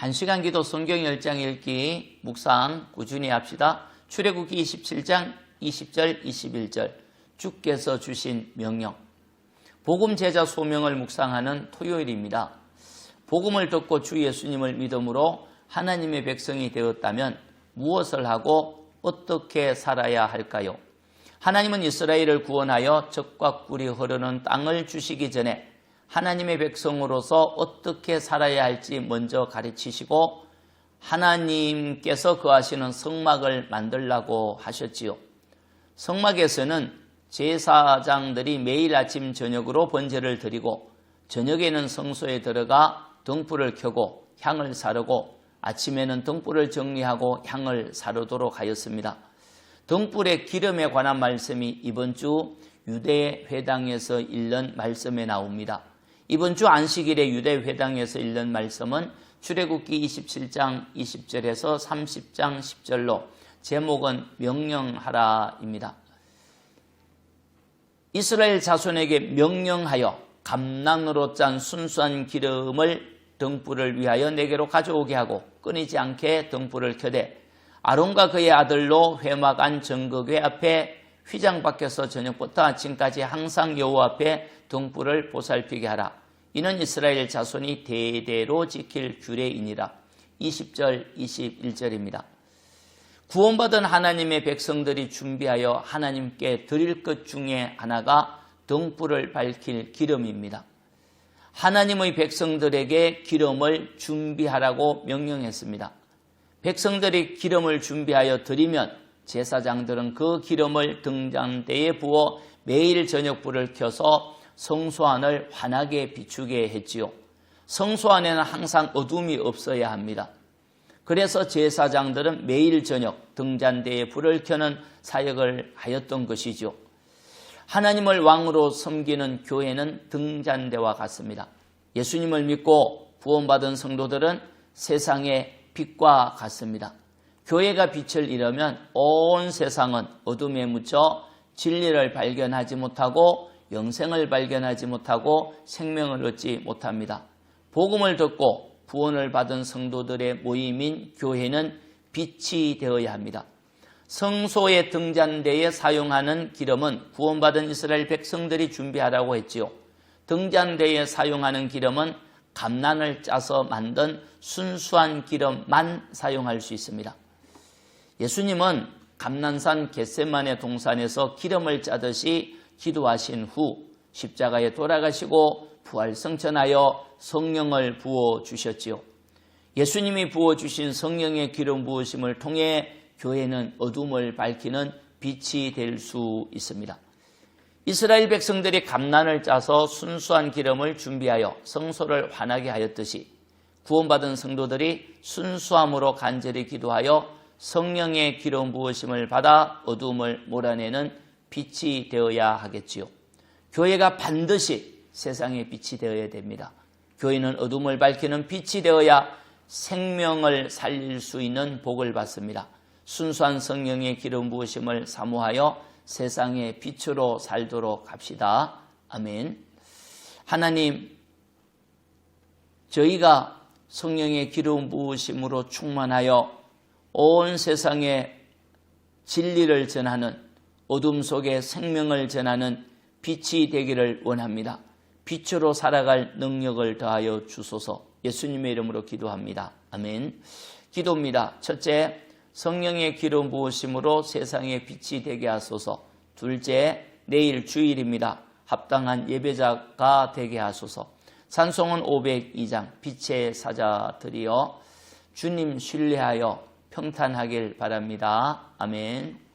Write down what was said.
한시간 기도 성경 10장 읽기 묵상 꾸준히 합시다. 출애굽기 27장 20절 21절 주께서 주신 명령 복음 제자 소명을 묵상하는 토요일입니다. 복음을 듣고 주 예수님을 믿음으로 하나님의 백성이 되었다면 무엇을 하고 어떻게 살아야 할까요? 하나님은 이스라엘을 구원하여 적과 꿀이 흐르는 땅을 주시기 전에 하나님의 백성으로서 어떻게 살아야 할지 먼저 가르치시고 하나님께서 거하시는 성막을 만들라고 하셨지요. 성막에서는 제사장들이 매일 아침 저녁으로 번제를 드리고 저녁에는 성소에 들어가 등불을 켜고 향을 사르고 아침에는 등불을 정리하고 향을 사르도록 하였습니다. 등불의 기름에 관한 말씀이 이번 주 유대 회당에서 읽는 말씀에 나옵니다. 이번 주 안식일에 유대 회당에서 읽는 말씀은 출애굽기 27장 20절에서 30장 10절로 제목은 명령하라입니다. 이스라엘 자손에게 명령하여 감난으로 짠 순수한 기름을 등불을 위하여 내게로 가져오게 하고 끊이지 않게 등불을 켜되 아론과 그의 아들로 회막 안 정극회 앞에 휘장 밖에서 저녁부터 아침까지 항상 여호와 앞에 등불을 보살피게 하라. 이는 이스라엘 자손이 대대로 지킬 규례이니라. 20절 21절입니다. 구원받은 하나님의 백성들이 준비하여 하나님께 드릴 것 중에 하나가 등불을 밝힐 기름입니다. 하나님의 백성들에게 기름을 준비하라고 명령했습니다. 백성들이 기름을 준비하여 드리면 제사장들은 그 기름을 등잔대에 부어 매일 저녁 불을 켜서 성소 안을 환하게 비추게 했지요. 성소 안에는 항상 어둠이 없어야 합니다. 그래서 제사장들은 매일 저녁 등잔대에 불을 켜는 사역을 하였던 것이죠. 하나님을 왕으로 섬기는 교회는 등잔대와 같습니다. 예수님을 믿고 구원받은 성도들은 세상의 빛과 같습니다. 교회가 빛을 잃으면 온 세상은 어둠에 묻혀 진리를 발견하지 못하고 영생을 발견하지 못하고 생명을 얻지 못합니다. 복음을 듣고 구원을 받은 성도들의 모임인 교회는 빛이 되어야 합니다. 성소의 등잔대에 사용하는 기름은 구원받은 이스라엘 백성들이 준비하라고 했지요. 등잔대에 사용하는 기름은 감난을 짜서 만든 순수한 기름만 사용할 수 있습니다. 예수님은 감난산 겟세만의 동산에서 기름을 짜듯이 기도하신 후 십자가에 돌아가시고 부활 성천하여 성령을 부어 주셨지요. 예수님이 부어 주신 성령의 기름 부으심을 통해 교회는 어둠을 밝히는 빛이 될 수 있습니다. 이스라엘 백성들이 감난을 짜서 순수한 기름을 준비하여 성소를 환하게 하였듯이 구원받은 성도들이 순수함으로 간절히 기도하여 성령의 기름 부으심을 받아 어둠을 몰아내는 빛이 되어야 하겠지요. 교회가 반드시 세상의 빛이 되어야 됩니다. 교회는 어둠을 밝히는 빛이 되어야 생명을 살릴 수 있는 복을 받습니다. 순수한 성령의 기름 부으심을 사모하여 세상의 빛으로 살도록 합시다. 아멘. 하나님, 저희가 성령의 기름 부으심으로 충만하여 온 세상에 진리를 전하는 어둠 속에 생명을 전하는 빛이 되기를 원합니다. 빛으로 살아갈 능력을 더하여 주소서 예수님의 이름으로 기도합니다. 아멘. 기도입니다. 첫째, 성령의 기름 부으심으로 세상의 빛이 되게 하소서. 둘째, 내일 주일입니다. 합당한 예배자가 되게 하소서. 찬송은 502장 빛의 사자들이여 주님 신뢰하여 평탄하길 바랍니다. 아멘.